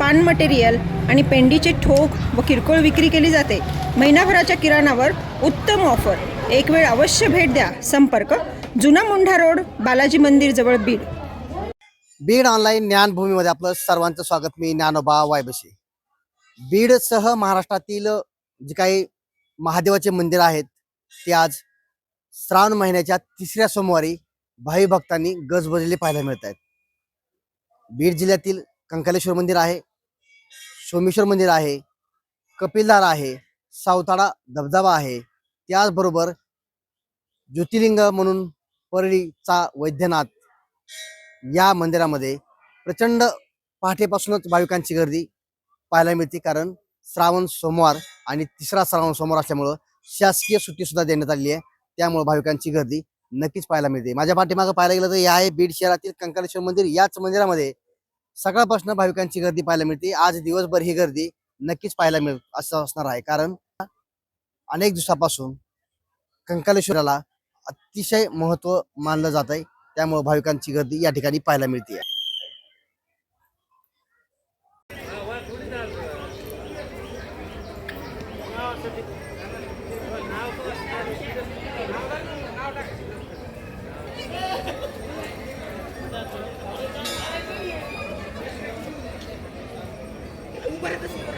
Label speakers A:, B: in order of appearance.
A: पान मटेरियल आणि पेंडीचे ठोक व किरकोळ विक्री केली जाते. महिनाभराच्या किराणावर उत्तम ऑफर. एक वेळ अवश्य भेट द्या. संपर्क जुना मुंढा रोड बालाजी मंदिर जवळ बीड.
B: बीड ऑनलाईन ज्ञानभूमीमध्ये आपलं सर्वांचं स्वागत. मी ज्ञानोबा वायबशी. बीडसह महाराष्ट्रातील जे काही महादेवाचे मंदिर आहेत ते आज श्रावण महिन्याच्या तिसऱ्या सोमवारी भावी भक्तांनी गजबजले पाहायला मिळत आहेत. बीड जिल्ह्यातील कंकालेश्वर मंदिर आहे. सोमेश्वर मंदिर आहे कपिलधार आहे सावताळा धबधबा आहे. त्याचबरोबर ज्योतिर्लिंग म्हणून परळीचा वैद्यनाथ या मंदिरामध्ये प्रचंड पहाटेपासूनच भाविकांची गर्दी पाहायला मिळते. कारण श्रावण सोमवार आणि तिसरा श्रावण सोमवार असल्यामुळं शासकीय सुट्टी सुद्धा देण्यात आली आहे. त्यामुळे भाविकांची गर्दी नक्कीच पाहायला मिळते. माझ्या पाठीमागं पाहायला गेलं तर या आहे बीड शहरातील कंकालेश्वर मंदिर. याच मंदिरामध्ये सकाळपासून भाविकांची गर्दी पाहायला मिळते. आज दिवसभर ही गर्दी नक्कीच पाहायला मिळ असं असणार आहे. कारण अनेक दिवसापासून कंकालेश्वराला अतिशय महत्त्व मानलं जात आहे. त्यामुळे भाविकांची गर्दी या ठिकाणी पाहायला मिळते. para